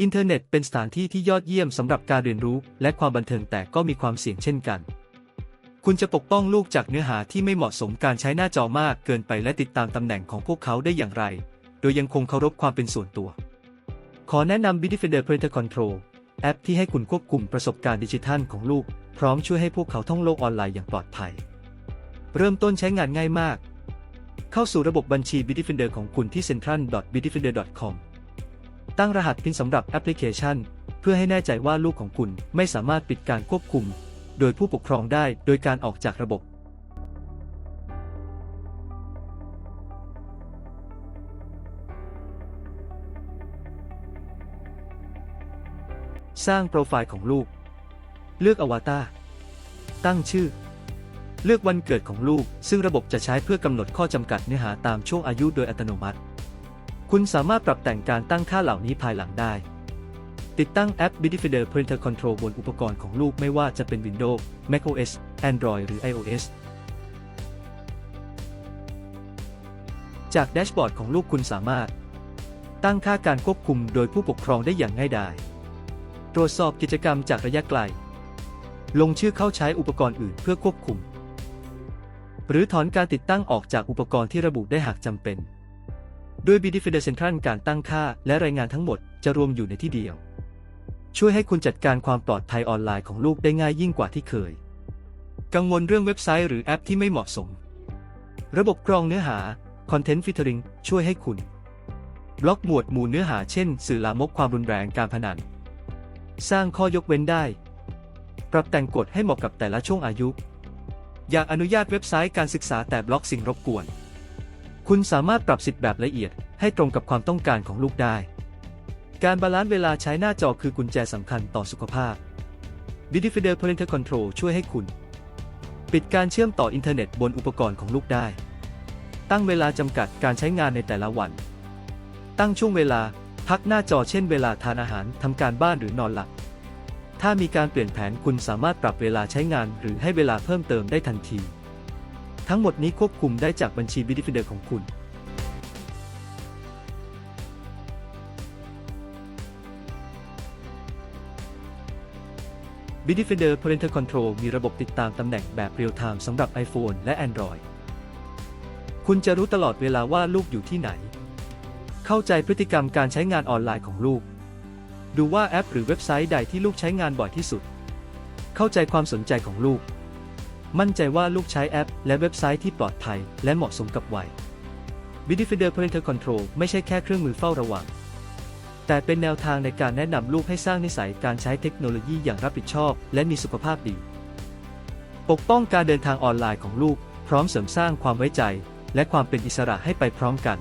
อินเทอร์เน็ตเป็นสถานที่ที่ยอดเยี่ยมสำหรับการเรียนรู้และความบันเทิงแต่ก็มีความเสี่ยงเช่นกัน คุณจะปกป้องลูกจากเนื้อหาที่ไม่เหมาะสมการใช้หน้าจอมากเกินไปและติดตามตำแหน่งของพวกเขาได้อย่างไร โดยยังคงเคารพความเป็นส่วนตัว ขอแนะนำ Bitdefender Parental Control แอปที่ให้คุณควบคุมประสบการณ์ดิจิทัลของลูก พร้อมช่วยให้พวกเขาท่องโลกออนไลน์อย่างปลอดภัย เริ่มต้นใช้งานง่ายมาก เข้าสู่ระบบบัญชี Bitdefender ของคุณที่ central.bitdefender.com ตั้งรหัส PIN สำหรับแอปพลิเคชัน เพื่อให้แน่ใจว่าลูกของคุณไม่สามารถปิดการควบคุม โดยผู้ปกครองได้โดยการออกจากระบบ สร้างโปรไฟล์ของลูก เลือกอวตารตั้งชื่อ เลือกวันเกิดของลูก ซึ่งระบบจะใช้เพื่อกำหนดข้อจำกัดเนื้อหาตามช่วงอายุโดยอัตโนมัติ คุณสามารถปรับแต่งการตั้งค่าเหล่านี้ภายหลังได้ ติดตั้งแอป Bitdefender Parental Control บนอุปกรณ์ของลูกไม่ว่าจะเป็น Windows, macOS, Android หรือ iOS จากแดชบอร์ดของลูกคุณสามารถ ตั้งค่าการควบคุมโดยผู้ปกครองได้อย่างง่ายดาย ตรวจสอบกิจกรรมจากระยะไกล ลงชื่อเข้าใช้อุปกรณ์อื่นเพื่อควบคุม หรือถอนการติดตั้งออกจากอุปกรณ์ที่ระบุได้หากจำเป็นโดย b d f e d e r Central การตั้งค่าและรายงานทั้งหมดจะรวมอยู่ในที่เดียว ช่วยให้คุณจัดการความปลอดภัยออนไลน์ของลูกได้ง่ายยิ่งกว่าที่เคย กังวลเรื่องเว็บไซต์หรือแอปที่ไม่เหมาะสม ระบบกรองเนื้อหา Content Filtering ช่วยให้คุณ บล็อกหมวดหมู่เนื้อหาเช่น สื่อลามกความรุนแรงการพนัน สร้างข้อยกเว้นได้ ปรับแต่งกฎให้เหมาะกับแต่ละช่วงอายุ อยากอนุญาตเว็บไซต์การศึกษาแต่บล็อกสิ่งรบกวน คุณสามารถปรับสิทธิ์แบบละเอียดให้ตรงกับความต้องการของลูกได้ การบาลานซ์เวลาใช้หน้าจอคือกุญแจสำคัญต่อสุขภาพ Bitdefender Parental Control ช่วยให้คุณ ปิดการเชื่อมต่ออินเทอร์เน็ตบนอุปกรณ์ของลูกได้ ตั้งเวลาจำกัดการใช้งานในแต่ละวัน ตั้งช่วงเวลา พักหน้าจอเช่นเวลาทานอาหารทำการบ้านหรือนอนหลับ ถ้ามีการเปลี่ยนแผนคุณสามารถปรับเวลาใช้งานหรือให้เวลาเพิ่มเติมได้ทันที ทั้งหมดนี้ควบคุมได้จากบัญชี Bitdefender ของคุณ Bitdefender Parental Control มีระบบติดตามตำแหน่งแบบเรียลไทม์สำหรับ iPhone และ Android คุณจะรู้ตลอดเวลาว่าลูกอยู่ที่ไหน เข้าใจพฤติกรรมการใช้งานออนไลน์ของลูก ดูว่าแอปหรือเว็บไซต์ใดที่ลูกใช้งานบ่อยที่สุด เข้าใจความสนใจของลูก มั่นใจว่าลูกใช้แอป และเว็บไซต์ที่ปลอดภัย และเหมาะสมกับวัย Bitdefender Parental Control ไม่ใช่แค่เครื่องมือเฝ้าระวัง แต่เป็นแนวทางในการแนะนำลูกให้สร้างนิสัยการใช้เทคโนโลยีอย่างรับผิดชอบ และมีสุขภาพดี ปกป้องการเดินทางออนไลน์ของลูก พร้อมเสริมสร้างความไว้ใจ และความเป็นอิสระให้ไปพร้อมกัน